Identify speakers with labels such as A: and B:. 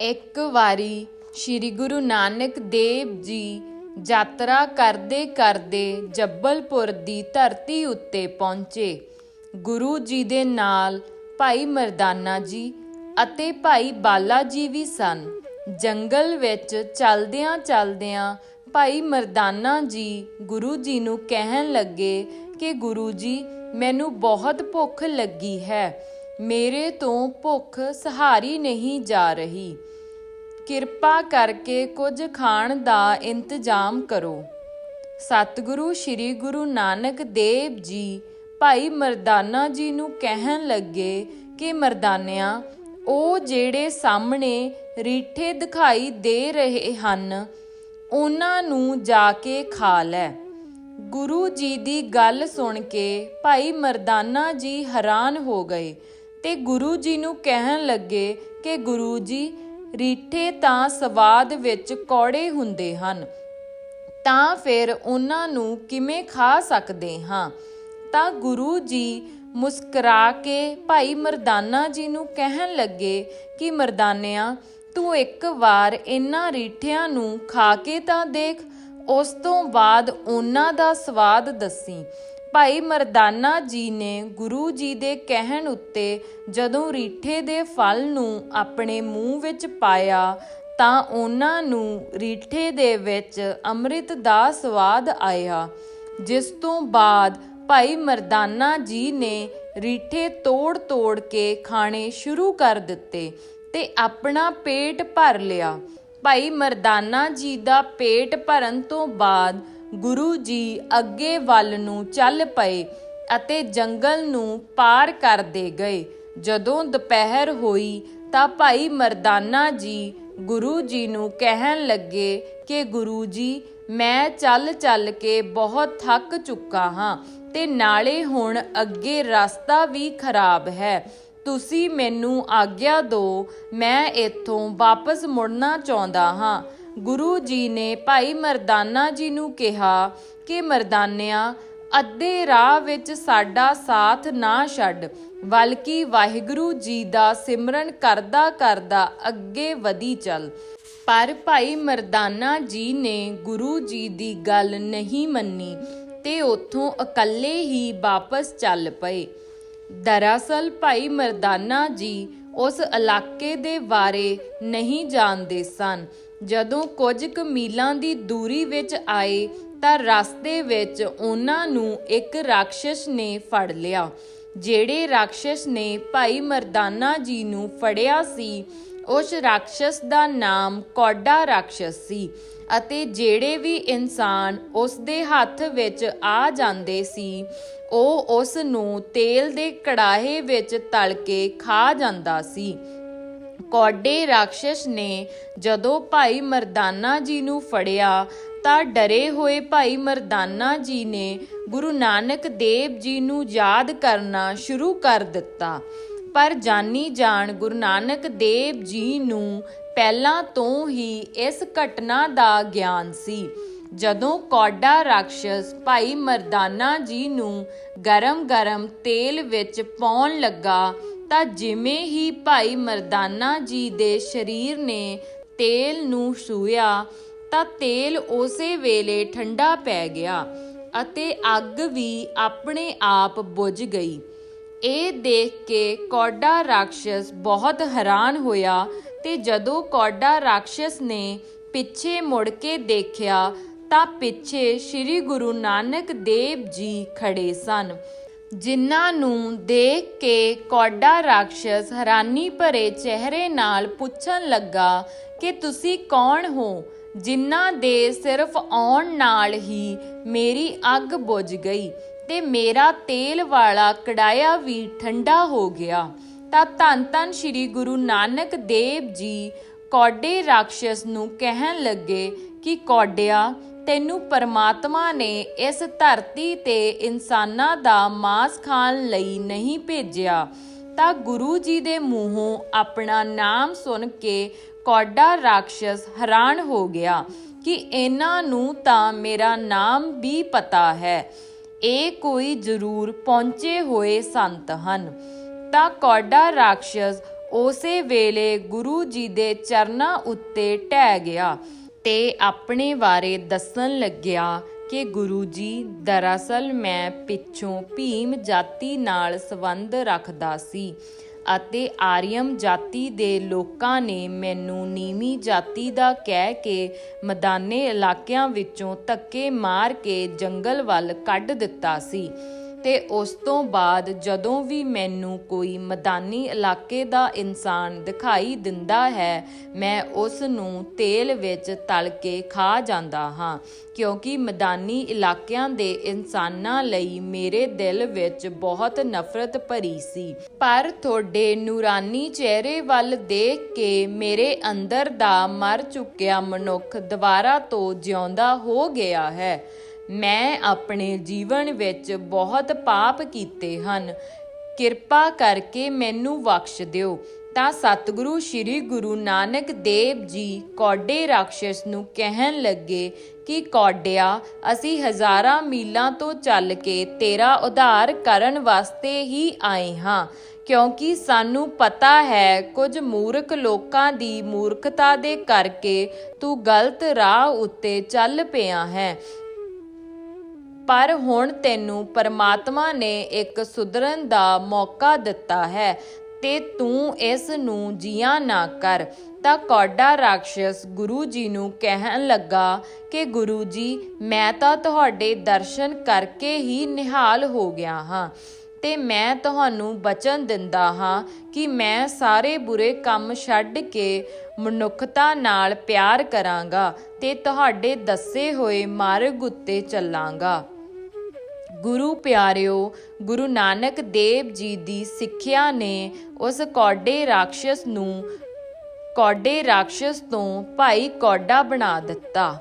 A: ਇੱਕ ਵਾਰੀ ਸ੍ਰੀ ਗੁਰੂ ਨਾਨਕ ਦੇਵ ਜੀ ਯਾਤਰਾ ਕਰਦੇ ਕਰਦੇ ਜੱਬਲਪੁਰ ਦੀ ਧਰਤੀ ਉੱਤੇ ਪਹੁੰਚੇ। ਗੁਰੂ ਜੀ ਦੇ ਨਾਲ ਭਾਈ ਮਰਦਾਨਾ ਜੀ ਅਤੇ ਭਾਈ ਬਾਲਾ ਜੀ ਵੀ ਸਨ। ਜੰਗਲ ਵਿੱਚ ਚਲਦਿਆਂ ਚਲਦਿਆਂ ਭਾਈ ਮਰਦਾਨਾ ਜੀ ਗੁਰੂ ਜੀ ਨੂੰ ਕਹਿਣ ਲੱਗੇ ਕਿ ਗੁਰੂ ਜੀ, ਮੈਨੂੰ ਬਹੁਤ ਭੁੱਖ ਲੱਗੀ ਹੈ। ਮੇਰੇ ਤੋਂ ਭੁੱਖ ਸਹਾਰੀ ਨਹੀਂ ਜਾ ਰਹੀ। ਕਿਰਪਾ ਕਰਕੇ ਕੁਝ ਖਾਣ ਦਾ ਇੰਤਜ਼ਾਮ ਕਰੋ। ਸਤਿਗੁਰੂ ਸ੍ਰੀ ਗੁਰੂ ਨਾਨਕ ਦੇਵ ਜੀ, ਭਾਈ ਮਰਦਾਨਾ ਜੀ ਨੂੰ ਕਹਿਣ ਲੱਗੇ ਕਿ ਮਰਦਾਨਿਆਂ, ਉਹ ਜਿਹੜੇ ਸਾਹਮਣੇ ਰੀਠੇ ਦਿਖਾਈ ਦੇ ਰਹੇ ਹਨ, ਉਹਨਾਂ ਨੂੰ ਜਾ ਕੇ ਖਾ ਲੈ। ਗੁਰੂ ਜੀ ਦੀ ਗੱਲ ਸੁਣ ਕੇ ਭਾਈ ਮਰਦਾਨਾ ਜੀ ਹੈਰਾਨ ਹੋ ਗਏ। ਤੇ ਗੁਰੂ ਜੀ ਨੂੰ ਕਹਿਣ ਲੱਗੇ ਕਿ ਗੁਰੂ ਜੀ, ਰੀਠੇ ਤਾਂ ਸਵਾਦ ਵਿੱਚ ਕੌੜੇ ਹੁੰਦੇ ਹਨ, ਤਾਂ ਫਿਰ ਉਹਨਾਂ ਨੂੰ ਕਿਵੇਂ ਖਾ ਸਕਦੇ ਹਾਂ? ਤਾਂ ਗੁਰੂ ਜੀ ਮੁਸਕਰਾ ਕੇ ਭਾਈ ਮਰਦਾਨਾ ਜੀ ਨੂੰ ਕਹਿਣ ਲੱਗੇ ਕਿ ਮਰਦਾਨਿਆਂ, ਤੂੰ ਇੱਕ ਵਾਰ ਇਹਨਾਂ ਰੀਠਿਆਂ ਨੂੰ ਖਾ ਕੇ ਤਾਂ ਦੇਖ, ਉਸ ਤੋਂ ਬਾਅਦ ਉਹਨਾਂ ਦਾ ਸਵਾਦ ਦੱਸੀ। ਭਾਈ ਮਰਦਾਨਾ ਜੀ ਨੇ ਗੁਰੂ ਜੀ ਦੇ ਕਹਿਣ ਉੱਤੇ ਜਦੋਂ ਰੀਠੇ ਦੇ ਫਲ ਨੂੰ ਆਪਣੇ ਮੂੰਹ ਵਿੱਚ ਪਾਇਆ ਤਾਂ ਉਹਨਾਂ ਨੂੰ ਰੀਠੇ ਦੇ ਵਿੱਚ ਅੰਮ੍ਰਿਤ ਦਾ ਸਵਾਦ ਆਇਆ, ਜਿਸ ਤੋਂ ਬਾਅਦ ਭਾਈ ਮਰਦਾਨਾ ਜੀ ਨੇ ਰੀਠੇ ਤੋੜ-ਤੋੜ ਕੇ ਖਾਣੇ ਸ਼ੁਰੂ ਕਰ ਦਿੱਤੇ ਤੇ ਆਪਣਾ ਪੇਟ ਭਰ ਲਿਆ। ਭਾਈ ਮਰਦਾਨਾ ਜੀ ਦਾ ਪੇਟ ਭਰਨ ਤੋਂ ਬਾਅਦ ਗੁਰੂ ਜੀ ਅੱਗੇ ਵੱਲ ਨੂੰ ਚੱਲ ਪਏ ਅਤੇ ਜੰਗਲ ਨੂੰ ਪਾਰ ਕਰਦੇ ਗਏ। ਜਦੋਂ ਦੁਪਹਿਰ ਹੋਈ ਤਾਂ ਭਾਈ ਮਰਦਾਨਾ ਜੀ ਗੁਰੂ ਜੀ ਨੂੰ ਕਹਿਣ ਲੱਗੇ ਕਿ ਗੁਰੂ ਜੀ, ਮੈਂ ਚੱਲ ਚੱਲ ਕੇ ਬਹੁਤ ਥੱਕ ਚੁੱਕਾ ਹਾਂ ਤੇ ਨਾਲੇ ਹੁਣ ਅੱਗੇ ਰਸਤਾ ਵੀ ਖਰਾਬ ਹੈ। ਤੁਸੀਂ ਮੈਨੂੰ ਆਗਿਆ ਦਿਓ, ਮੈਂ ਇੱਥੋਂ ਵਾਪਸ ਮੁੜਨਾ ਚਾਹੁੰਦਾ ਹਾਂ। ਗੁਰੂ ਜੀ ਨੇ ਭਾਈ ਮਰਦਾਨਾ ਜੀ ਨੂੰ ਕਿਹਾ ਕਿ ਮਰਦਾਨਿਆਂ, ਅੱਧੇ ਰਾਹ ਵਿੱਚ ਸਾਡਾ ਸਾਥ ਨਾ ਛੱਡ, ਬਲਕਿ ਵਾਹਿਗੁਰੂ ਜੀ ਦਾ ਸਿਮਰਨ ਕਰਦਾ ਕਰਦਾ ਅੱਗੇ ਵਧੀ ਚੱਲ। ਪਰ ਭਾਈ ਮਰਦਾਨਾ ਜੀ ਨੇ ਗੁਰੂ ਜੀ ਦੀ ਗੱਲ ਨਹੀਂ ਮੰਨੀ ਤੇ ਉੱਥੋਂ ਇਕੱਲੇ ਹੀ ਵਾਪਸ ਚੱਲ ਪਏ। ਦਰਅਸਲ ਭਾਈ ਮਰਦਾਨਾ ਜੀ ਉਸ ਇਲਾਕੇ ਦੇ ਬਾਰੇ ਨਹੀਂ ਜਾਣਦੇ ਸਨ। ਜਦੋਂ ਕੁਝ ਕੁ ਮੀਲਾਂ ਦੀ ਦੂਰੀ ਵਿੱਚ ਆਏ ਤਾਂ ਰਸਤੇ ਵਿੱਚ ਉਹਨਾਂ ਨੂੰ ਇੱਕ ਰਾਖਸ਼ ਨੇ ਫੜ ਲਿਆ, ਜਿਹੜੇ ਰਾਖਸ਼ ਨੇ ਭਾਈ ਮਰਦਾਨਾ ਜੀ ਨੂੰ ਫੜਿਆ ਸੀ, ਉਸ ਰਾਖਸ਼ ਦਾ ਨਾਮ ਕੌਡਾ ਰਾਖਸ਼ ਸੀ ਅਤੇ ਜਿਹੜੇ ਵੀ ਇਨਸਾਨ ਉਸ ਦੇ ਹੱਥ ਵਿੱਚ ਆ ਜਾਂਦੇ ਸੀ, ਉਹ ਉਸ ਨੂੰ ਤੇਲ ਦੇ ਕੜਾਹੇ ਵਿੱਚ ਤਲ ਕੇ ਖਾ ਜਾਂਦਾ ਸੀ। ਕੌਡੇ ਰਾਖਸ਼ ਨੇ ਜਦੋਂ ਭਾਈ ਮਰਦਾਨਾ ਜੀ ਨੂੰ ਫੜਿਆ ਤਾਂ ਡਰੇ ਹੋਏ ਭਾਈ ਮਰਦਾਨਾ ਜੀ ਨੇ ਗੁਰੂ ਨਾਨਕ ਦੇਵ ਜੀ ਨੂੰ ਯਾਦ ਕਰਨਾ ਸ਼ੁਰੂ ਕਰ ਦਿੱਤਾ। ਪਰ ਜਾਨੀ ਜਾਣ ਗੁਰੂ ਨਾਨਕ ਦੇਵ ਜੀ ਨੂੰ ਪਹਿਲਾਂ ਤੋਂ ਹੀ ਇਸ ਘਟਨਾ ਦਾ ਗਿਆਨ ਸੀ। ਜਦੋਂ ਕੌਡਾ ਰਾਖਸ਼ ਭਾਈ ਮਰਦਾਨਾ ਜੀ ਨੂੰ ਗਰਮ-ਗਰਮ ਤੇਲ ਵਿੱਚ ਪਾਉਣ ਲੱਗਾ, ਤਾਂ ਜਿਵੇਂ ਹੀ ਭਾਈ ਮਰਦਾਨਾ ਜੀ ਦੇ ਸਰੀਰ ਨੇ ਤੇਲ ਨੂੰ ਛੂਇਆ ਤਾਂ ਤੇਲ ਉਸੇ ਵੇਲੇ ਠੰਡਾ ਪੈ ਗਿਆ ਅਤੇ ਅੱਗ ਵੀ ਆਪਣੇ ਆਪ ਬੁਝ ਗਈ। ਇਹ ਦੇਖ ਕੇ ਕੌਡਾ ਰਾਖਸ਼ ਬਹੁਤ ਹੈਰਾਨ ਹੋਇਆ ਤੇ ਜਦੋਂ ਕੌਡਾ ਰਾਖਸ਼ ਨੇ ਪਿੱਛੇ ਮੁੜ ਕੇ ਦੇਖਿਆ ਤਾਂ ਪਿੱਛੇ ਸ੍ਰੀ ਗੁਰੂ ਨਾਨਕ ਦੇਵ ਜੀ ਖੜੇ ਸਨ, ਜਿਨ੍ਹਾਂ ਨੂੰ ਦੇਖ ਕੇ ਕੌਡਾ ਰਾਖਸ਼ ਹੈਰਾਨੀ ਭਰੇ ਚਿਹਰੇ ਨਾਲ ਪੁੱਛਣ ਲੱਗਾ ਕਿ ਤੁਸੀਂ ਕੌਣ ਹੋ, ਜਿਨ੍ਹਾਂ ਦੇ ਸਿਰਫ ਆਉਣ ਨਾਲ ਹੀ ਮੇਰੀ ਅੱਗ ਬੁਝ ਗਈ ਤੇ ਮੇਰਾ ਤੇਲ ਵਾਲਾ ਕੜਾਇਆ ਵੀ ਠੰਡਾ ਹੋ ਗਿਆ। ਤਾਂ ਧੰਨ ਧੰਨ ਸ੍ਰੀ ਗੁਰੂ ਨਾਨਕ ਦੇਵ ਜੀ ਕੌਡੇ ਰਾਖਸ਼ ਨੂੰ ਕਹਿਣ ਲੱਗੇ ਕਿ ਕੌਡਿਆ, ਤੈਨੂੰ ਪਰਮਾਤਮਾ ਨੇ ਇਸ ਧਰਤੀ ਤੇ ਇਨਸਾਨਾਂ ਦਾ ਮਾਸ ਖਾਣ ਲਈ ਨਹੀਂ ਭੇਜਿਆ। ਤਾਂ ਗੁਰੂ ਜੀ ਦੇ ਮੂੰਹੋਂ ਆਪਣਾ ਨਾਮ ਸੁਣ ਕੇ ਕੌਡਾ ਰਾਖਸ਼ ਹੈਰਾਨ ਹੋ ਗਿਆ ਕਿ ਇਹਨਾਂ ਨੂੰ ਤਾਂ ਮੇਰਾ ਨਾਮ ਵੀ ਪਤਾ ਹੈ। ਇਹ ਕੋਈ ਜ਼ਰੂਰ ਪਹੁੰਚੇ ਹੋਏ ਸੰਤ ਹਨ। ਤਾਂ ਕੌਡਾ ਰਾਖਸ਼ ਉਸੇ ਵੇਲੇ ਗੁਰੂ ਜੀ ਦੇ ਚਰਨਾਂ ਉੱਤੇ ਟਹਿ ਗਿਆ ਤੇ ਆਪਣੇ ਬਾਰੇ ਦੱਸਣ ਲੱਗਿਆ ਕਿ ਗੁਰੂ ਜੀ, ਦਰਅਸਲ ਮੈਂ ਪਿੱਛੋਂ ਭੀਮ ਜਾਤੀ ਨਾਲ ਸੰਬੰਧ ਰੱਖਦਾ ਸੀ ਅਤੇ ਆਰੀਅਮ ਜਾਤੀ ਦੇ ਲੋਕਾਂ ਨੇ ਮੈਨੂੰ ਨੀਵੀਂ ਜਾਤੀ ਦਾ ਕਹਿ ਕੇ ਮੈਦਾਨੇ ਇਲਾਕਿਆਂ ਵਿੱਚੋਂ ਧੱਕੇ ਮਾਰ ਕੇ ਜੰਗਲ ਵੱਲ ਕੱਢ ਦਿੱਤਾ ਸੀ। ਤੇ ਉਸ ਤੋਂ ਬਾਅਦ ਜਦੋਂ ਵੀ ਮੈਨੂੰ ਕੋਈ ਮੈਦਾਨੀ ਇਲਾਕੇ ਦਾ ਇਨਸਾਨ ਦਿਖਾਈ ਦਿੰਦਾ ਹੈ, ਮੈਂ ਉਸ ਨੂੰ ਤੇਲ ਵਿੱਚ ਤਲ ਕੇ ਖਾ ਜਾਂਦਾ ਹਾਂ, ਕਿਉਂਕਿ ਮੈਦਾਨੀ ਇਲਾਕਿਆਂ ਦੇ ਇਨਸਾਨਾਂ ਲਈ ਮੇਰੇ ਦਿਲ ਵਿੱਚ ਬਹੁਤ ਨਫ਼ਰਤ ਭਰੀ ਸੀ। ਪਰ ਤੁਹਾਡੇ ਨੂਰਾਨੀ ਚਿਹਰੇ ਵੱਲ ਦੇਖ ਕੇ ਮੇਰੇ ਅੰਦਰ ਦਾ ਮਰ ਚੁੱਕਿਆ ਮਨੁੱਖ ਦੁਬਾਰਾ ਤੋਂ ਜਿਉਂਦਾ ਹੋ ਗਿਆ ਹੈ। ਮੈਂ ਆਪਣੇ ਜੀਵਨ ਵਿੱਚ ਬਹੁਤ ਪਾਪ ਕੀਤੇ ਹਨ। ਕਿਰਪਾ ਕਰਕੇ ਮੈਨੂੰ ਬਖਸ਼ ਦਿਓ। ਤਾਂ ਸਤਿਗੁਰੂ ਸ੍ਰੀ ਗੁਰੂ ਨਾਨਕ ਦੇਵ ਜੀ ਕੌਡੇ ਰਾਖਸ਼ ਨੂੰ ਕਹਿਣ ਲੱਗੇ ਕਿ, ਕੌਡਿਆ, ਅਸੀਂ ਹਜ਼ਾਰਾਂ ਮੀਲਾਂ ਤੋਂ ਚੱਲ ਕੇ ਤੇਰਾ ਉਧਾਰ ਕਰਨ ਵਾਸਤੇ ਹੀ ਆਏ ਹਾਂ। ਕਿਉਂਕਿ ਸਾਨੂੰ ਪਤਾ ਹੈ, ਕੁਝ ਮੂਰਖ ਲੋਕਾਂ ਦੀ ਮੂਰਖਤਾ ਦੇ ਕਰਕੇ ਤੂੰ ਗਲਤ ਰਾਹ ਉੱਤੇ ਚੱਲ ਪਿਆ ਹੈ। ਪਰ ਹੁਣ ਤੈਨੂੰ ਪਰਮਾਤਮਾ ਨੇ ਇੱਕ ਸੁਧਰਨ ਦਾ ਮੌਕਾ ਦਿੱਤਾ ਹੈ ਤੇ ਤੂੰ ਇਸ ਨੂੰ ਜੀਆਂ ਨਾ ਕਰ। ਤਾਂ ਕੌਡਾ ਰਾਖਸ਼ ਗੁਰੂ ਜੀ ਨੂੰ ਕਹਿਣ ਲੱਗਾ ਕਿ ਗੁਰੂ ਜੀ, ਮੈਂ ਤਾਂ ਤੁਹਾਡੇ ਦਰਸ਼ਨ ਕਰਕੇ ਹੀ ਨਿਹਾਲ ਹੋ ਗਿਆ ਹਾਂ ਤੇ ਮੈਂ ਤੁਹਾਨੂੰ ਬਚਨ ਦਿੰਦਾ ਹਾਂ ਕਿ ਮੈਂ ਸਾਰੇ ਬੁਰੇ ਕੰਮ ਛੱਡ ਕੇ ਮਨੁੱਖਤਾ ਨਾਲ ਪਿਆਰ ਕਰਾਂਗਾ ਤੇ ਤੁਹਾਡੇ ਦੱਸੇ ਹੋਏ ਮਾਰਗ ਉੱਤੇ ਚੱਲਾਂਗਾ। ਗੁਰੂ ਪਿਆਰਿਓ, ਗੁਰੂ ਨਾਨਕ ਦੇਵ ਜੀ ਦੀ ਸਿੱਖਿਆ ਨੇ ਉਸ ਕੌਡੇ ਰਾਖਸ਼ ਨੂੰ, ਕੌਡੇ ਰਾਖਸ਼ ਤੋਂ ਭਾਈ ਕੌਡਾ ਬਣਾ ਦਿੱਤਾ।